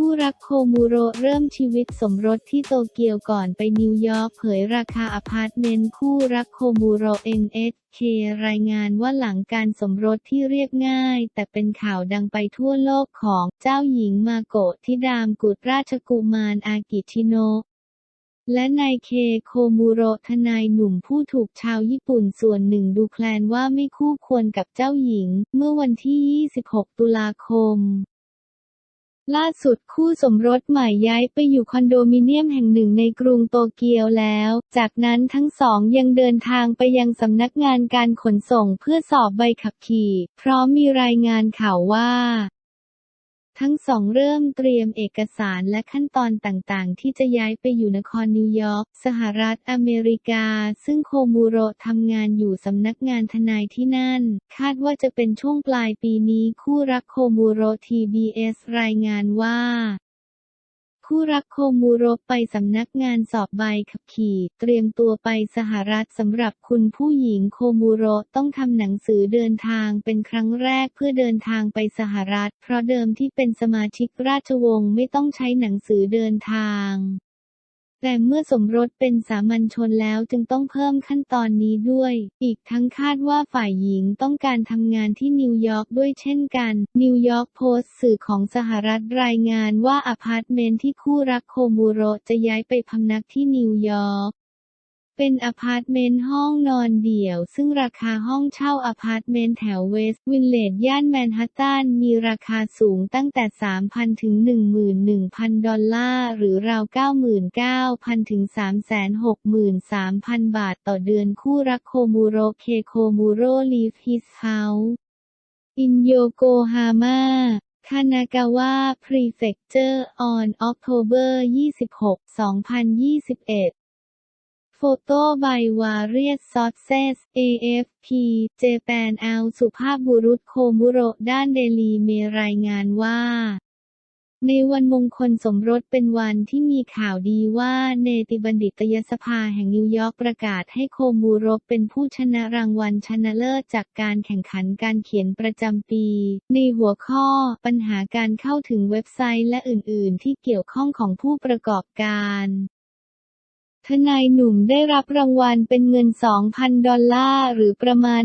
คู่รักโคมูโรเริ่มชีวิตสมรสที่โตเกียวก่อนไปนิวยอร์กเผยราคาอพาร์ตเมนต์คู่รักโคมูโร NHK รายงานว่าหลังการสมรสที่เรียบง่าย แต่เป็นข่าวดังไปทั่วโลกของเจ้าหญิงมาโกะทิดามกุฎราชกุมารอากิชิโนะและนายเคโคมูโรทนายหนุ่มผู้ถูกชาวญี่ปุ่นส่วนหนึ่งดูแคลนว่าไม่คู่ควรกับเจ้าหญิง เมื่อวันที่ 26 ตุลาคม ล่าสุดคู่สมรสใหม่ย้ายไปอยู่คอนโดมิเนียมแห่งหนึ่งในกรุงโตเกียวแล้ว จากนั้นทั้งสองยังเดินทางไปยังสำนักงานการขนส่งเพื่อสอบใบขับขี่ พร้อมมีรายงานข่าวว่า ทั้งสองเริ่มเตรียมเอกสารและขั้นตอนต่างๆ ที่จะย้ายไปอยู่นครนิวยอร์ก สหรัฐอเมริกา ซึ่งโคมูโรทำงานอยู่สำนักงานทนายที่นั่น คาดว่าจะเป็นช่วงปลายปีนี้คู่รักโคมูโรทีบีเอสรายงานว่า คู่รักโคมูโรไปสำนักงานสอบใบขับขี่ เตรียมตัวไปสหรัฐสำหรับคุณผู้หญิงโคมูโรต้องทำหนังสือเดินทางเป็นครั้งแรกเพื่อเดินทางไปสหรัฐ เพราะเดิมที่เป็นสมาชิกราชวงศ์ไม่ต้องใช้หนังสือเดินทาง แต่เมื่อสมรสเป็นสามัญชนแล้วจึงต้องเพิ่มขั้นตอนนี้ด้วย อีกทั้งคาดว่าฝ่ายหญิงต้องการทำงานที่นิวยอร์กด้วยเช่นกัน นิวยอร์กโพสต์สื่อของสหรัฐรายงานว่าอพาร์ตเมนต์ที่คู่รักโคมูโรจะย้ายไปพำนักที่นิวยอร์ก เป็นอพาร์ตเมนต์ห้องนอนเดี่ยว ซึ่งราคาห้องเช่าอพาร์ตเมนต์แถวเวสต์วินเลจย่านแมนฮัตตันมีราคาสูงตั้งแต่ 3,000 ถึง 11,000 ดอลลาร์ หรือราว 99,000 ถึง 363,000 บาทต่อเดือนคู่รักโคมูโรเคโคมูโรลีฟฮิสเฮาส์อินโยโกฮาม่าคานากาวะ Prefecture on October 26, 2021 โฟโต้ใบวาเรียสซอสเซส AFP เจแปนอลสุภาพบุรุษโคมุโรด้านเดลีเมรายงานว่า ในวันมงคลสมรสเป็นวันที่มีข่าวดีว่าเนติบัณฑิตยสภาแห่งนิวยอร์กประกาศให้โคมูโรเป็นผู้ชนะรางวัลชนะเลิศจากการแข่งขันการเขียนประจำปี ในหัวข้อ ปัญหาการเข้าถึงเว็บไซต์และอื่น ๆ ที่เกี่ยวข้องของผู้ประกอบการ ทนายหนุ่มได้รับรางวัลเป็นเงิน 2,000 ดอลลาร์ หรือประมาณ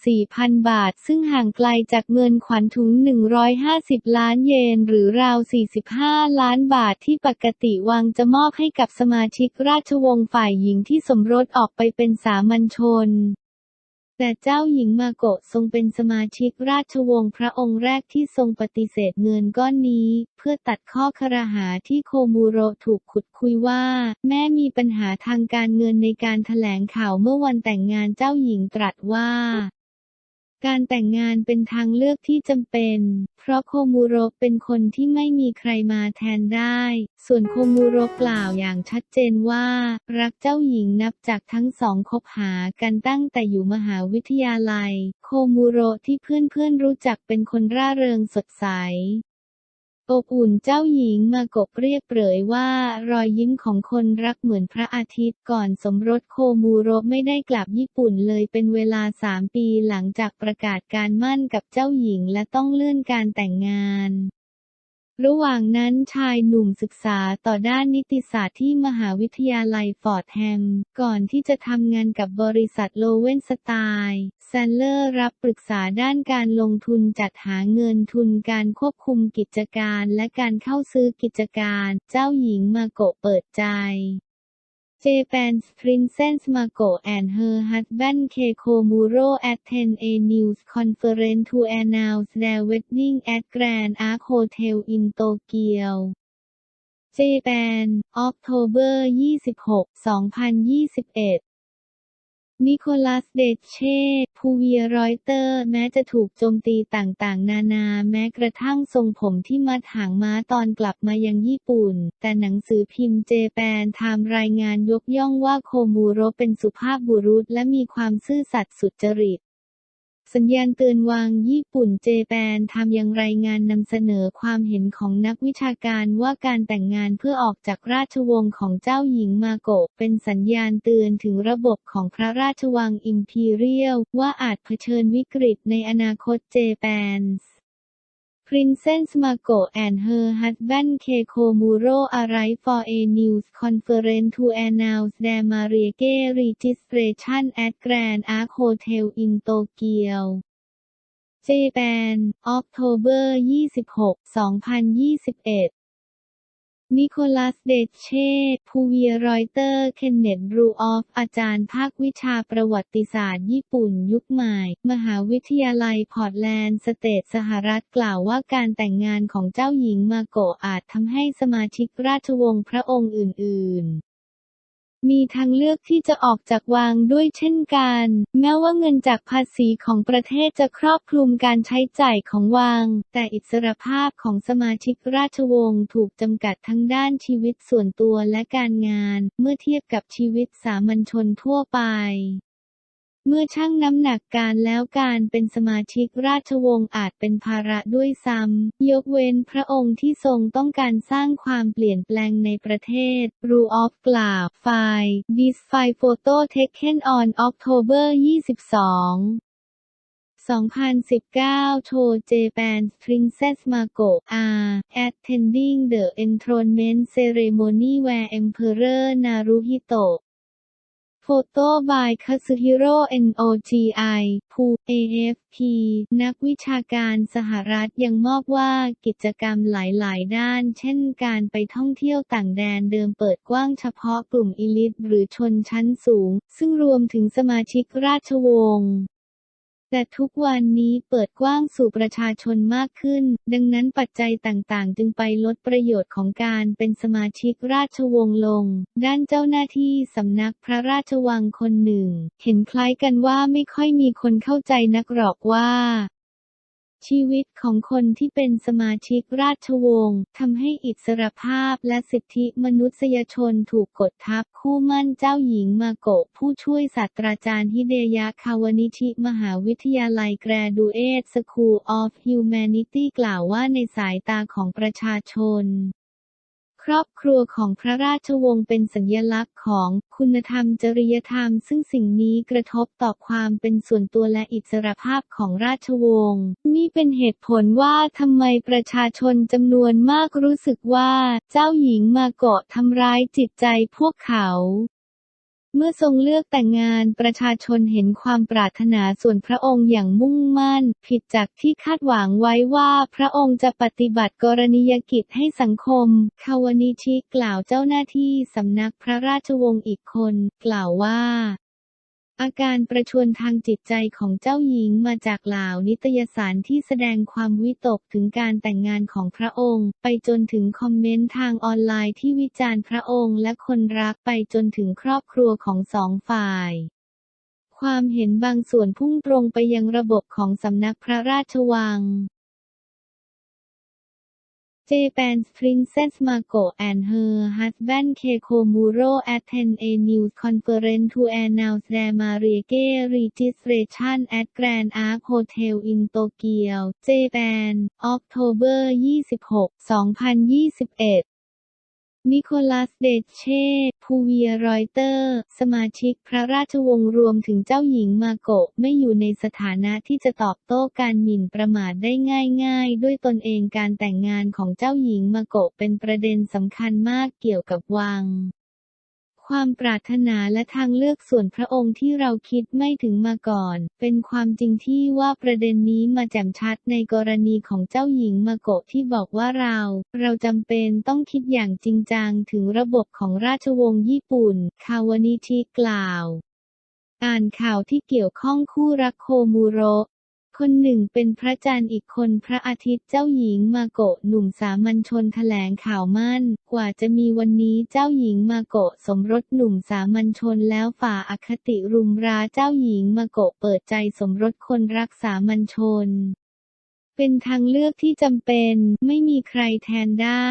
64,000 บาท ซึ่งห่างไกลจากเงินขวัญถุง 150 ล้านเยน หรือราว 45 ล้านบาทที่ปกติวางจะมอบให้กับสมาชิกราชวงศ์ฝ่ายหญิงที่สมรสออกไปเป็นสามัญชน แต่เจ้าหญิงมาโกะทรงเป็นสมาชิกราชวงศ์พระองค์แรกที่ทรงปฏิเสธเงินก้อนนี้ เพื่อตัดข้อครหาที่โคมูโรถูกขุดคุยว่า แม่มีปัญหาทางการเงินในการแถลงข่าวเมื่อวันแต่งงานเจ้าหญิงตรัสว่า การแต่งงานเป็นทางเลือกที่จำเป็น เพราะโคมูโรเป็นคนที่ไม่มีใครมาแทนได้ ส่วนโคมูโรกล่าวอย่างชัดเจนว่า รักเจ้าหญิงนับจากทั้งสองคบหากันตั้งแต่อยู่มหาวิทยาลัย โคมูโรที่เพื่อนๆรู้จักเป็นคนร่าเริงสดใส อบอุ่นเจ้าหญิงมาโกบเรียกเปรยว่า รอยยิ้มของคนรักเหมือนพระอาทิตย์ก่อนสมรสโคมูโรไม่ได้กลับญี่ปุ่นเลยเป็นเวลาสามปีหลังจากประกาศการมั่นกับเจ้าหญิงและต้องเลื่อนการแต่งงาน ระหว่างนั้นชายหนุ่มศึกษาต่อด้านนิติศาสตร์ที่มหาวิทยาลัยฟอร์ดแฮม ก่อนที่จะทำงานกับบริษัทโลเวนสไตล์แซนเลอร์รับปรึกษาด้านการลงทุนจัดหาเงินทุนการควบคุมกิจการและการเข้าซื้อกิจการ เจ้าหญิงมาโกะเปิดใจ Japan's Princess Mako and her husband Keiko Muro attend a news conference to announce their wedding at Grand Arc Hotel in Tokyo. Japan, October 26, 2021 นิโคลัสเดเช่พูเวียรอยเตอร์ แม้จะถูกโจมตีต่างๆ นานา แม้กระทั่งทรงผมที่มัดหางม้าตอนกลับมายังญี่ปุ่น แต่หนังสือพิมพ์เจแปนไทม์รายงานยกย่องว่าโคมูโรเป็นสุภาพบุรุษและมีความซื่อสัตย์สุจริต สัญญาณเตือนวางญี่ปุ่นเจแปนทำอย่างไรางานนำเสนอความเห็นของนักวิชาการว่าการแต่งงานเพื่อออกจากราชวงศ์ของเจ้าหญิงมาโกะเป็นสัญญาณเตือนถึงระบบของพระราชวังอิมพีเรียลว่าอาจเผชิญวิกฤตในอนาคตเจแปน Princess Mako and her husband Keiko Muro arrived for a news conference to announce their marriage registration at Grand Arc Hotel in Tokyo Japan, October 26 2021 นิโคลัสเดเช่ภูเวียรอยเตอร์ เคนเนตรูออฟ อาจารย์ภาควิชาประวัติศาสตร์ญี่ปุ่นยุคใหม่ มหาวิทยาลัยพอร์ตแลนด์สเตทสหรัฐกล่าวว่าการแต่งงานของเจ้าหญิงมาโกะอาจทำให้สมาชิกราชวงศ์พระองค์อื่น ๆ มีทางเลือกที่จะออกจากวังด้วยเช่นกัน แม้ว่าเงินจากภาษีของประเทศจะครอบคลุมการใช้จ่ายของวัง แต่อิสรภาพของสมาชิกราชวงศ์ถูกจำกัดทั้งด้านชีวิตส่วนตัวและการงาน เมื่อเทียบกับชีวิตสามัญชนทั่วไป เมื่อชั่งน้ำหนักการแล้วการเป็นสมาชิกราชวงศ์อาจเป็นภาระด้วยซ้ำ ยกเว้นพระองค์ที่ทรงต้องการสร้างความเปลี่ยนแปลงในประเทศ รูออฟกล่าวไฟล์ This file photo taken on October 22 2019 show Japan's Princess Mako are attending the enthronement ceremony where Emperor Naruhito โฟโต้บายคาสึฮิโร่ NOGI ภู AFP นักวิชาการสหรัฐยังมอบว่ากิจกรรมหลาย ๆ ด้าน เช่นการไปท่องเที่ยวต่างแดนเดิมเปิดกว้างเฉพาะกลุ่มอิลิทหรือชนชั้นสูง ซึ่งรวมถึงสมาชิกราชวงศ์ แต่ทุกวันนี้เปิดกว้างสู่ประชาชนมากขึ้น ดังนั้นปัจจัยต่างๆ จึงไปลดประโยชน์ของการเป็นสมาชิกราชวงศ์ลง ด้านเจ้าหน้าที่สำนักพระราชวังคนหนึ่ง เห็นคล้ายกันว่าไม่ค่อยมีคนเข้าใจนักหรอกว่า ชีวิตของคนที่เป็นสมาชิกราชวงศ์ทำให้อิสรภาพและสิทธิมนุษยชนถูกกดทับคู่มั่นเจ้าหญิงมาโกะผู้ช่วยศาสตราจารย์ฮิเดยะคาวานิชิมหาวิทยาลัยแกรดูเอตสคูลออฟฮิวแมนิตี้กล่าวว่าในสายตาของประชาชน ครอบครัวของพระราชวงศ์เป็นสัญลักษณ์ของคุณธรรมจริยธรรม ซึ่งสิ่งนี้กระทบต่อความเป็นส่วนตัวและอิสรภาพของราชวงศ์นี่เป็นเหตุผลว่าทำไมประชาชนจำนวนมากรู้สึกว่า เจ้าหญิงมาเกาะทำร้ายจิตใจพวกเขา เมื่อทรงเลือกแต่งงานประชาชนเห็นความปรารถนาส่วนพระองค์อย่างมุ่งมั่น ผิดจากที่คาดหวังไว้ว่าพระองค์จะปฏิบัติกรณียกิจให้สังคม คาวนิชิกล่าวเจ้าหน้าที่สำนักพระราชวงศ์อีกคน กล่าวว่า อาการประชวนทางจิตใจของเจ้าหญิงมาจากเหล่านิตยสารที่แสดงความวิตกถึงการแต่งงานของพระองค์ ไปจนถึงคอมเมนต์ทางออนไลน์ที่วิจารณ์พระองค์และคนรักไปจนถึงครอบครัวของสองฝ่ายความเห็นบางส่วนพุ่งตรงไปยังระบบของสำนักพระราชวัง เจแปนสพรินเซสมาโกแอนเฮอร์ฮัตแบนเคโคมูโรแอตเทนเอนิวส์คอนเฟอเรนทูแอนนาวสแดมาเรีเกรีจิสเรชันแอดแกรนอาร์คโฮเทลอินโตเกียว เจแปนออกโทเบอร์ 26 2021 นิโคลัสเดเช่ พูเวียรอยเตอร์ สมาชิกพระราชวงศ์รวมถึงเจ้าหญิงมาโกะไม่อยู่ในสถานะที่จะตอบโต้การหมิ่นประมาทได้ง่ายๆ ด้วยตนเองการแต่งงานของเจ้าหญิงมาโกะเป็นประเด็นสำคัญมากเกี่ยวกับวัง ความปรารถนาและทางเลือกส่วนพระองค์ที่เราคิดไม่ถึงมาก่อน เป็นความจริงที่ว่าประเด็นนี้มาแจ่มชัดในกรณีของเจ้าหญิงมาโกะที่บอกว่าเรา เราจำเป็นต้องคิดอย่างจริงจังถึงระบบของราชวงศ์ญี่ปุ่น คาวานิชิกล่าว อ่านข่าวที่เกี่ยวข้องคู่รักโคมูโระ คนหนึ่งเป็นพระจันทร์อีกคนพระอาทิตย์เจ้าหญิงมาโกะหนุ่มสามัญชนแถลงข่าวมั่น กว่าจะมีวันนี้เจ้าหญิงมาโกะสมรสหนุ่มสามัญชนแล้วฝ่าอคติรุมราเจ้าหญิงมาโกะเปิดใจสมรสคนรักสามัญชน เป็นทางเลือกที่จำเป็นไม่มีใครแทนได้